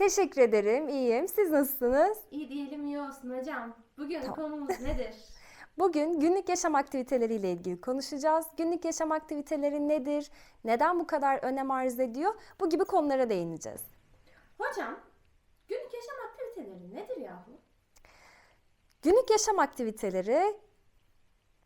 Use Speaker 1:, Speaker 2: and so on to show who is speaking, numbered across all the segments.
Speaker 1: Teşekkür ederim, iyiyim. Siz nasılsınız?
Speaker 2: İyi diyelim iyi olsun hocam. Bugün
Speaker 1: Tamam.
Speaker 2: konumuz nedir?
Speaker 1: Bugün günlük yaşam aktiviteleriyle ilgili konuşacağız. Günlük yaşam aktiviteleri nedir? Neden bu kadar önem arz ediyor? Bu gibi konulara değineceğiz.
Speaker 2: Hocam, günlük yaşam aktiviteleri nedir yahu?
Speaker 1: Günlük yaşam aktiviteleri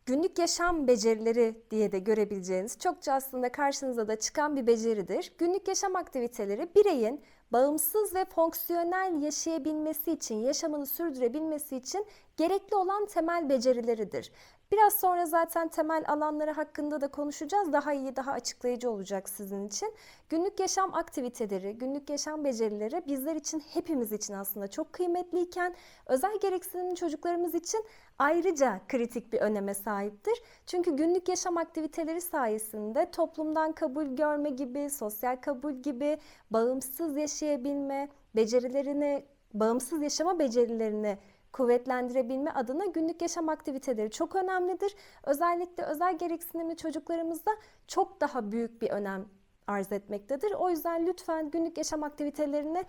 Speaker 1: günlük yaşam becerileri diye de görebileceğiniz çokça aslında karşınıza da çıkan bir beceridir. Günlük yaşam aktiviteleri bireyin bağımsız ve fonksiyonel yaşayabilmesi için, yaşamını sürdürebilmesi için gerekli olan temel becerileridir. Biraz sonra zaten temel alanları hakkında da konuşacağız. Daha iyi, daha açıklayıcı olacak sizin için. Günlük yaşam aktiviteleri, günlük yaşam becerileri bizler için, hepimiz için aslında çok kıymetliyken özel gereksinimli çocuklarımız için ayrıca kritik bir öneme sahiptir. Çünkü günlük yaşam aktiviteleri sayesinde toplumdan kabul görme gibi, sosyal kabul gibi, bağımsız yaşayabilme becerilerini, bağımsız yaşama becerilerini kuvvetlendirebilme adına günlük yaşam aktiviteleri çok önemlidir. Özellikle özel gereksinimli çocuklarımızda çok daha büyük bir önem arz etmektedir. O yüzden lütfen günlük yaşam aktivitelerine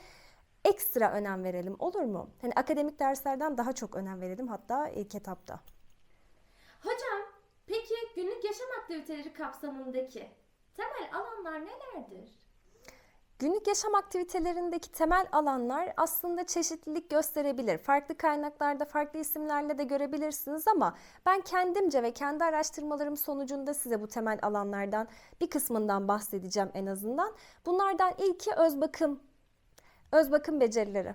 Speaker 1: ekstra önem verelim olur mu? Hani akademik derslerden daha çok önem verelim hatta ilk etapta.
Speaker 2: Hocam, peki günlük yaşam aktiviteleri kapsamındaki temel alanlar nelerdir?
Speaker 1: Günlük yaşam aktivitelerindeki temel alanlar aslında çeşitlilik gösterebilir. Farklı kaynaklarda farklı isimlerle de görebilirsiniz ama ben kendimce ve kendi araştırmalarım sonucunda size bu temel alanlardan bir kısmından bahsedeceğim en azından. Bunlardan ilki öz bakım, öz bakım becerileri.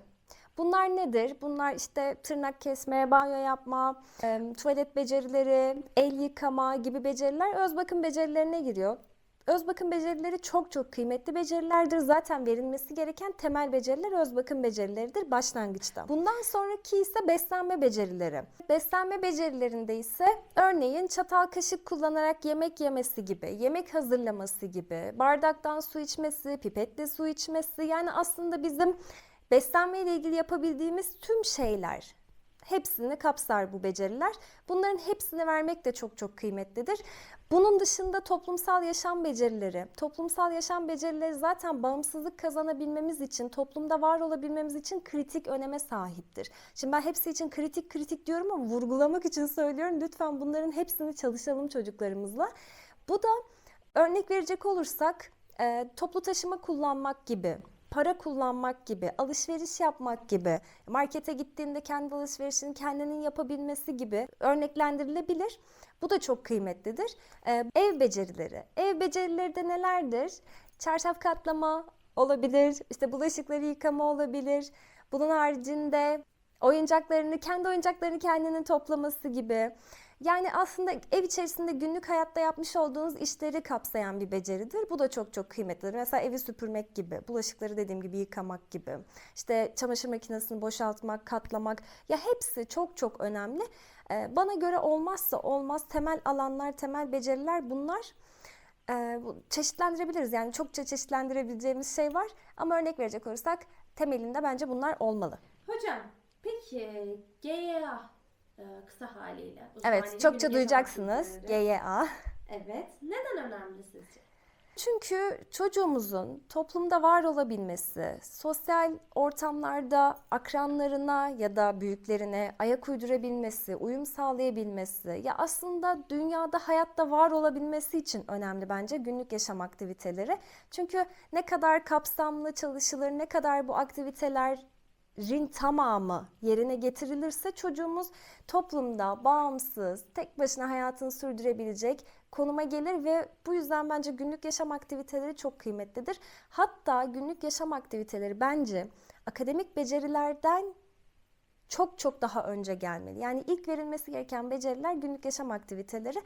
Speaker 1: Bunlar nedir? Bunlar işte tırnak kesme, banyo yapma, tuvalet becerileri, el yıkama gibi beceriler öz bakım becerilerine giriyor. Öz bakım becerileri çok çok kıymetli becerilerdir. Zaten verilmesi gereken temel beceriler öz bakım becerileridir başlangıçta. Bundan sonraki ise beslenme becerileri. Beslenme becerilerinde ise örneğin çatal kaşık kullanarak yemek yemesi gibi, yemek hazırlaması gibi, bardaktan su içmesi, pipetle su içmesi yani aslında bizim beslenme ile ilgili yapabildiğimiz tüm şeyler hepsini kapsar bu beceriler. Bunların hepsini vermek de çok çok kıymetlidir. Bunun dışında toplumsal yaşam becerileri. Toplumsal yaşam becerileri zaten bağımsızlık kazanabilmemiz için, toplumda var olabilmemiz için kritik öneme sahiptir. Şimdi ben hepsi için kritik kritik diyorum ama vurgulamak için söylüyorum. Lütfen bunların hepsini çalışalım çocuklarımızla. Bu da örnek verecek olursak toplu taşıma kullanmak gibi, para kullanmak gibi, alışveriş yapmak gibi, markete gittiğinde kendi alışverişini kendinin yapabilmesi gibi örneklendirilebilir. Bu da çok kıymetlidir. Ee, ev becerileri. Ev becerileri de nelerdir? Çarşaf katlama olabilir, işte bulaşıkları yıkama olabilir. Bunun haricinde oyuncaklarını, kendi oyuncaklarını kendinin toplaması gibi. Yani aslında ev içerisinde günlük hayatta yapmış olduğunuz işleri kapsayan bir beceridir. Bu da çok çok kıymetlidir. Mesela evi süpürmek gibi, bulaşıkları dediğim gibi yıkamak gibi, işte çamaşır makinesini boşaltmak, katlamak. Ya hepsi çok çok önemli. Ee, Bana göre olmazsa olmaz temel alanlar, temel beceriler bunlar. Ee, Çeşitlendirebiliriz yani çokça çeşitlendirebileceğimiz şey var. Ama örnek verecek olursak temelinde bence bunlar olmalı.
Speaker 2: Hocam, peki GYA e, kısa haliyle. haliyle
Speaker 1: Evet, çokça duyacaksınız. GYA.
Speaker 2: Evet, neden önemli sizce?
Speaker 1: Çünkü çocuğumuzun toplumda var olabilmesi, sosyal ortamlarda akranlarına ya da büyüklerine ayak uydurabilmesi, uyum sağlayabilmesi, ya aslında dünyada hayatta var olabilmesi için önemli bence günlük yaşam aktiviteleri. Çünkü ne kadar kapsamlı çalışılır, ne kadar bu aktiviteler rin tamamı yerine getirilirse çocuğumuz toplumda bağımsız, tek başına hayatını sürdürebilecek konuma gelir ve bu yüzden bence günlük yaşam aktiviteleri çok kıymetlidir. Hatta günlük yaşam aktiviteleri bence akademik becerilerden çok çok daha önce gelmeli. Yani ilk verilmesi gereken beceriler günlük yaşam aktiviteleri.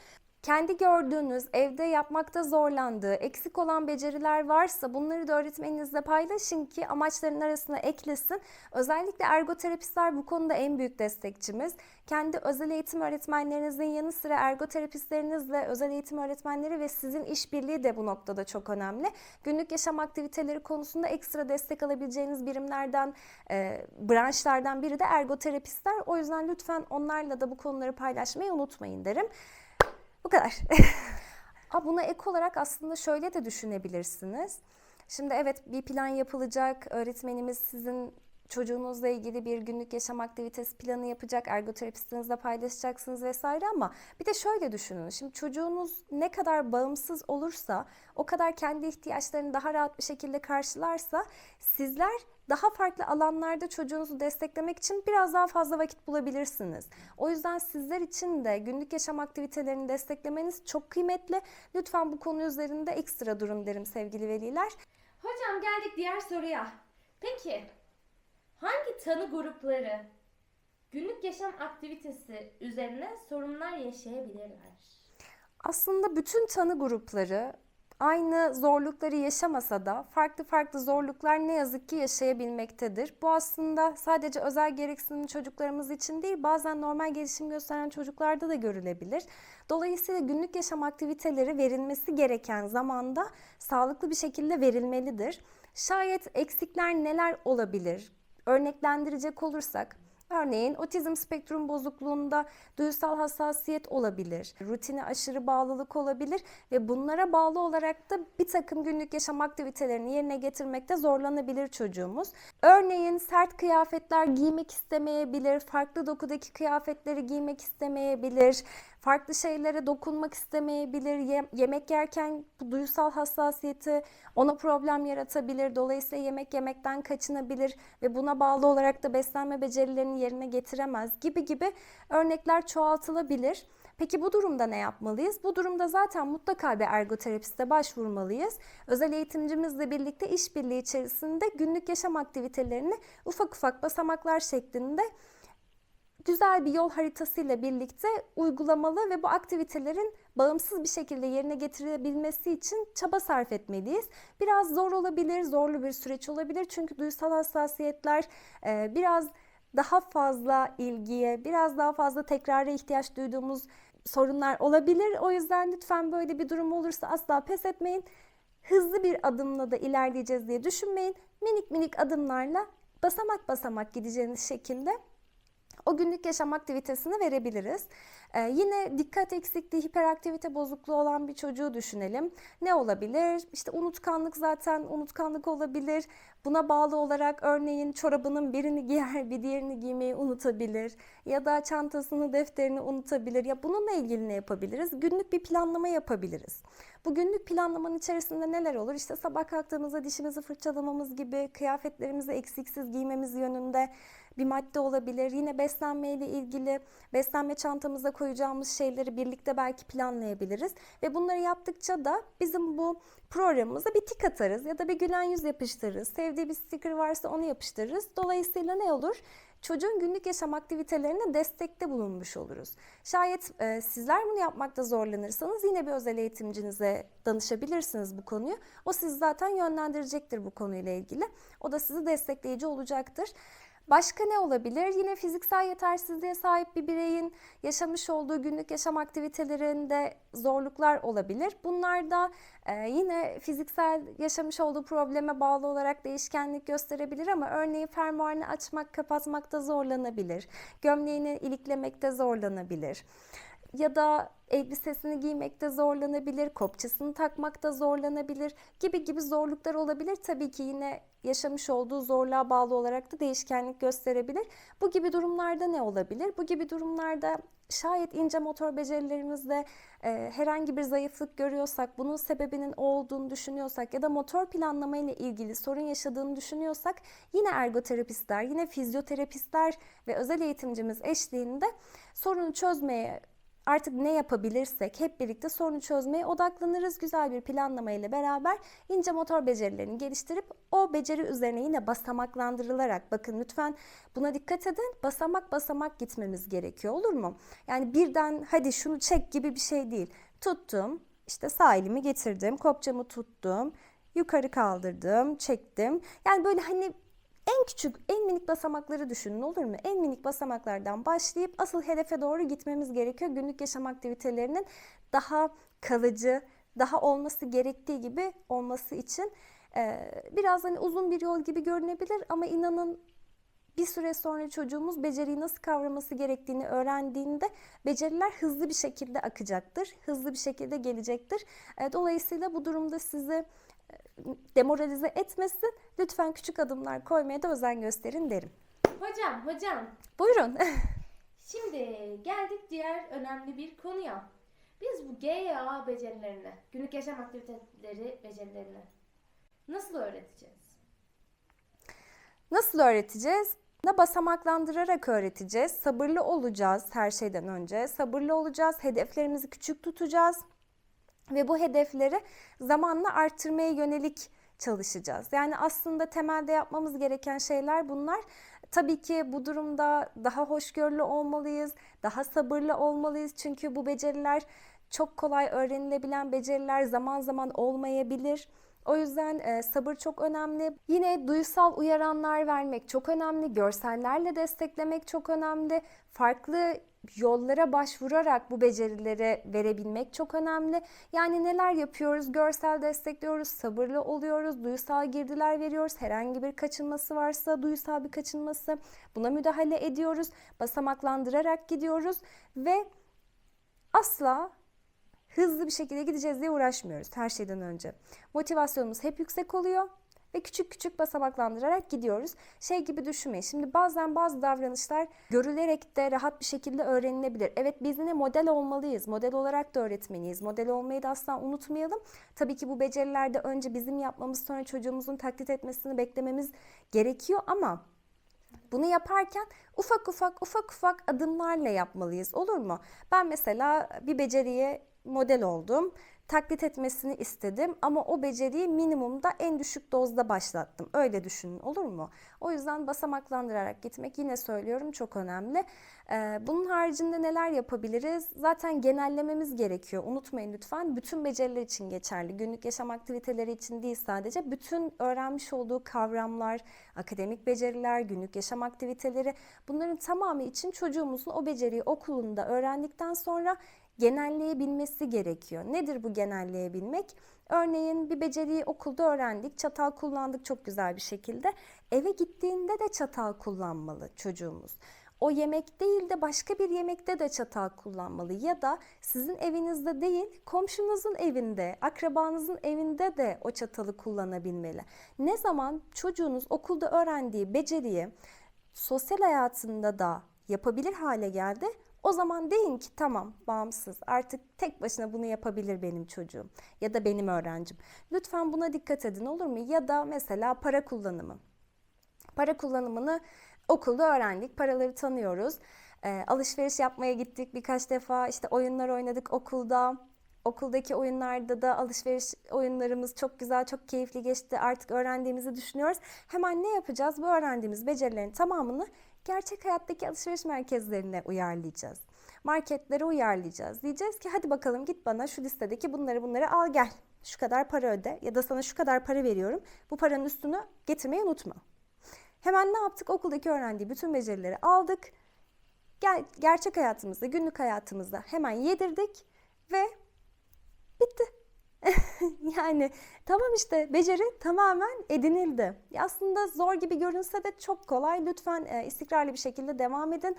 Speaker 1: Kendi gördüğünüz, evde yapmakta zorlandığı, eksik olan beceriler varsa bunları da öğretmeninizle paylaşın ki amaçların arasına eklesin. Özellikle ergoterapistler bu konuda en büyük destekçimiz. Kendi özel eğitim öğretmenlerinizin yanı sıra ergoterapistlerinizle özel eğitim öğretmenleri ve sizin işbirliği de bu noktada çok önemli. Günlük yaşam aktiviteleri konusunda ekstra destek alabileceğiniz birimlerden, e, branşlardan biri de ergoterapistler. O yüzden lütfen onlarla da bu konuları paylaşmayı unutmayın derim. Bu kadar. Aa, Buna ek olarak aslında şöyle de düşünebilirsiniz. Şimdi evet bir plan yapılacak. Öğretmenimiz sizin çocuğunuzla ilgili bir günlük yaşam aktivitesi planı yapacak. Ergoterapistinizle paylaşacaksınız vesaire ama bir de şöyle düşünün. Şimdi çocuğunuz ne kadar bağımsız olursa, o kadar kendi ihtiyaçlarını daha rahat bir şekilde karşılarsa sizler daha farklı alanlarda çocuğunuzu desteklemek için biraz daha fazla vakit bulabilirsiniz. O yüzden sizler için de günlük yaşam aktivitelerini desteklemeniz çok kıymetli. Lütfen bu konu üzerinde ekstra durun derim sevgili veliler.
Speaker 2: Hocam geldik diğer soruya. Peki hangi tanı grupları günlük yaşam aktivitesi üzerine sorunlar yaşayabilirler?
Speaker 1: Aslında bütün tanı grupları aynı zorlukları yaşamasa da farklı farklı zorluklar ne yazık ki yaşayabilmektedir. Bu aslında sadece özel gereksinimli çocuklarımız için değil, bazen normal gelişim gösteren çocuklarda da görülebilir. Dolayısıyla günlük yaşam aktiviteleri verilmesi gereken zamanda sağlıklı bir şekilde verilmelidir. Şayet eksikler neler olabilir? Örneklendirecek olursak Örneğin otizm spektrum bozukluğunda duysal hassasiyet olabilir, rutine aşırı bağlılık olabilir ve bunlara bağlı olarak da bir takım günlük yaşam aktivitelerini yerine getirmekte zorlanabilir çocuğumuz. Örneğin sert kıyafetler giymek istemeyebilir, farklı dokudaki kıyafetleri giymek istemeyebilir, farklı şeylere dokunmak istemeyebilir, Ye- yemek yerken bu duysal hassasiyeti ona problem yaratabilir. Dolayısıyla yemek yemekten kaçınabilir ve buna bağlı olarak da beslenme becerilerini yerine getiremez gibi gibi örnekler çoğaltılabilir. Peki bu durumda ne yapmalıyız? Bu durumda zaten mutlaka bir ergoterapiste başvurmalıyız. Özel eğitimcimizle birlikte işbirliği içerisinde günlük yaşam aktivitelerini ufak ufak basamaklar şeklinde güzel bir yol haritasıyla birlikte uygulamalı ve bu aktivitelerin bağımsız bir şekilde yerine getirilebilmesi için çaba sarf etmeliyiz. Biraz zor olabilir, zorlu bir süreç olabilir çünkü duysal hassasiyetler e, biraz daha fazla ilgiye, biraz daha fazla tekrara ihtiyaç duyduğumuz sorunlar olabilir. O yüzden lütfen böyle bir durum olursa asla pes etmeyin. Hızlı bir adımla da ilerleyeceğiz diye düşünmeyin. Minik minik adımlarla basamak basamak gideceğiniz şekilde o günlük yaşam aktivitesini verebiliriz. Ee, yine dikkat eksikliği, hiperaktivite bozukluğu olan bir çocuğu düşünelim. Ne olabilir? İşte unutkanlık zaten unutkanlık olabilir. Buna bağlı olarak örneğin çorabının birini giyer, bir diğerini giymeyi unutabilir. Ya da çantasını, defterini unutabilir. Ya bununla ilgili ne yapabiliriz? Günlük bir planlama yapabiliriz. Bu günlük planlamanın içerisinde neler olur? İşte sabah kalktığımızda dişimizi fırçalamamız gibi, kıyafetlerimizi eksiksiz giymemiz yönünde bir madde olabilir. Yine beslenmeyle ilgili beslenme çantamıza koyacağımız şeyleri birlikte belki planlayabiliriz. Ve bunları yaptıkça da bizim bu programımıza bir tik atarız ya da bir gülen yüz yapıştırırız. Sevdiği bir sticker varsa onu yapıştırırız. Dolayısıyla ne olur? Çocuğun günlük yaşam aktivitelerine destekte bulunmuş oluruz. Şayet e, sizler bunu yapmakta zorlanırsanız yine bir özel eğitimcinize danışabilirsiniz bu konuyu. O sizi zaten yönlendirecektir bu konuyla ilgili. O da sizi destekleyici olacaktır. Başka ne olabilir? Yine fiziksel yetersizliğe sahip bir bireyin yaşamış olduğu günlük yaşam aktivitelerinde zorluklar olabilir. Bunlar da e, yine fiziksel yaşamış olduğu probleme bağlı olarak değişkenlik gösterebilir ama örneğin fermuarını açmak, kapatmakta zorlanabilir. Gömleğini iliklemekte zorlanabilir ya da elbisesini giymekte zorlanabilir, kopçasını takmakta zorlanabilir gibi gibi zorluklar olabilir. Tabii ki yine yaşamış olduğu zorluğa bağlı olarak da değişkenlik gösterebilir. Bu gibi durumlarda ne olabilir? Bu gibi durumlarda şayet ince motor becerilerimizde e, herhangi bir zayıflık görüyorsak, bunun sebebinin olduğunu düşünüyorsak ya da motor planlama ile ilgili sorun yaşadığını düşünüyorsak yine ergoterapistler, yine fizyoterapistler ve özel eğitimcimiz eşliğinde sorunu çözmeye artık ne yapabilirsek hep birlikte sorunu çözmeye odaklanırız. Güzel bir planlama ile beraber ince motor becerilerini geliştirip o beceri üzerine yine basamaklandırılarak bakın lütfen buna dikkat edin. Basamak basamak gitmemiz gerekiyor olur mu? Yani birden hadi şunu çek gibi bir şey değil. Tuttum, işte sağ elimi getirdim, kopçamı tuttum, yukarı kaldırdım, çektim. Yani böyle hani en küçük, en minik basamakları düşünün olur mu? En minik basamaklardan başlayıp asıl hedefe doğru gitmemiz gerekiyor. Günlük yaşam aktivitelerinin daha kalıcı, daha olması gerektiği gibi olması için Ee, biraz hani uzun bir yol gibi görünebilir ama inanın bir süre sonra çocuğumuz beceriyi nasıl kavraması gerektiğini öğrendiğinde beceriler hızlı bir şekilde akacaktır. Hızlı bir şekilde gelecektir. Ee, Dolayısıyla bu durumda sizi demoralize etmesin. Lütfen küçük adımlar koymaya da özen gösterin derim.
Speaker 2: Hocam, hocam.
Speaker 1: Buyurun.
Speaker 2: Şimdi geldik diğer önemli bir konuya. Biz bu GYA becerilerini, günlük yaşam aktiviteleri becerilerini nasıl öğreteceğiz?
Speaker 1: Nasıl öğreteceğiz? Na basamaklandırarak öğreteceğiz. Sabırlı olacağız her şeyden önce. Sabırlı olacağız. Hedeflerimizi küçük tutacağız. Ve bu hedefleri zamanla arttırmaya yönelik çalışacağız. Yani aslında temelde yapmamız gereken şeyler bunlar. Tabii ki bu durumda daha hoşgörülü olmalıyız, daha sabırlı olmalıyız. Çünkü bu beceriler çok kolay öğrenilebilen beceriler zaman zaman olmayabilir. O yüzden e, sabır çok önemli. Yine duysal uyaranlar vermek çok önemli. Görsellerle desteklemek çok önemli. Farklı yollara başvurarak bu becerileri verebilmek çok önemli. Yani neler yapıyoruz? Görsel destekliyoruz, sabırlı oluyoruz, duysal girdiler veriyoruz. Herhangi bir kaçınması varsa duysal bir kaçınması buna müdahale ediyoruz. Basamaklandırarak gidiyoruz ve asla hızlı bir şekilde gideceğiz diye uğraşmıyoruz her şeyden önce. Motivasyonumuz hep yüksek oluyor ve küçük küçük basamaklandırarak gidiyoruz. Şey gibi düşünmeyin. Şimdi bazen bazı davranışlar görülerek de rahat bir şekilde öğrenilebilir. Evet biz yine model olmalıyız. Model olarak da öğretmeniyiz. Model olmayı da asla unutmayalım. Tabii ki bu becerilerde önce bizim yapmamız sonra çocuğumuzun taklit etmesini beklememiz gerekiyor ama bunu yaparken ufak ufak ufak ufak adımlarla yapmalıyız olur mu? Ben mesela bir beceriye model oldum. Taklit etmesini istedim ama o beceriyi minimumda en düşük dozda başlattım. Öyle düşünün olur mu? O yüzden basamaklandırarak gitmek yine söylüyorum çok önemli. Ee, bunun haricinde neler yapabiliriz? Zaten genellememiz gerekiyor. Unutmayın lütfen. Bütün beceriler için geçerli. Günlük yaşam aktiviteleri için değil sadece. Bütün öğrenmiş olduğu kavramlar, akademik beceriler, günlük yaşam aktiviteleri bunların tamamı için çocuğumuzun o beceriyi okulunda öğrendikten sonra genelleyebilmesi gerekiyor. Nedir bu genelleyebilmek? Örneğin bir beceriyi okulda öğrendik, çatal kullandık çok güzel bir şekilde. Eve gittiğinde de çatal kullanmalı çocuğumuz. O yemek değil de başka bir yemekte de çatal kullanmalı ya da sizin evinizde değil komşunuzun evinde, akrabanızın evinde de o çatalı kullanabilmeli. Ne zaman çocuğunuz okulda öğrendiği beceriyi sosyal hayatında da yapabilir hale geldi o zaman deyin ki tamam bağımsız artık tek başına bunu yapabilir benim çocuğum ya da benim öğrencim. Lütfen buna dikkat edin olur mu? Ya da mesela para kullanımı. Para kullanımını okulda öğrendik, paraları tanıyoruz. Ee, alışveriş yapmaya gittik birkaç defa işte oyunlar oynadık okulda. Okuldaki oyunlarda da alışveriş oyunlarımız çok güzel, çok keyifli geçti. Artık öğrendiğimizi düşünüyoruz. Hemen ne yapacağız? Bu öğrendiğimiz becerilerin tamamını gerçek hayattaki alışveriş merkezlerine uyarlayacağız. Marketlere uyarlayacağız. Diyeceğiz ki hadi bakalım git bana şu listedeki bunları bunları al gel. Şu kadar para öde ya da sana şu kadar para veriyorum. Bu paranın üstünü getirmeyi unutma. Hemen ne yaptık? Okuldaki öğrendiği bütün becerileri aldık. Ger- gerçek hayatımızda, günlük hayatımızda hemen yedirdik ve bitti. yani tamam işte beceri tamamen edinildi. Aslında zor gibi görünse de çok kolay. Lütfen e, istikrarlı bir şekilde devam edin.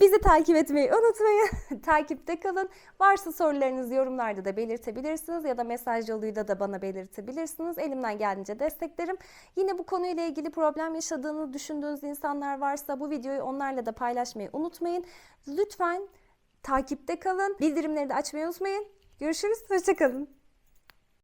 Speaker 1: Bizi takip etmeyi unutmayın. Takipte kalın. Varsa sorularınızı yorumlarda da belirtebilirsiniz ya da mesaj yoluyla da bana belirtebilirsiniz. Elimden geldiğince desteklerim. Yine bu konuyla ilgili problem yaşadığını düşündüğünüz insanlar varsa bu videoyu onlarla da paylaşmayı unutmayın. Lütfen takipte kalın. Bildirimleri de açmayı unutmayın. Görüşürüz. Hoşçakalın.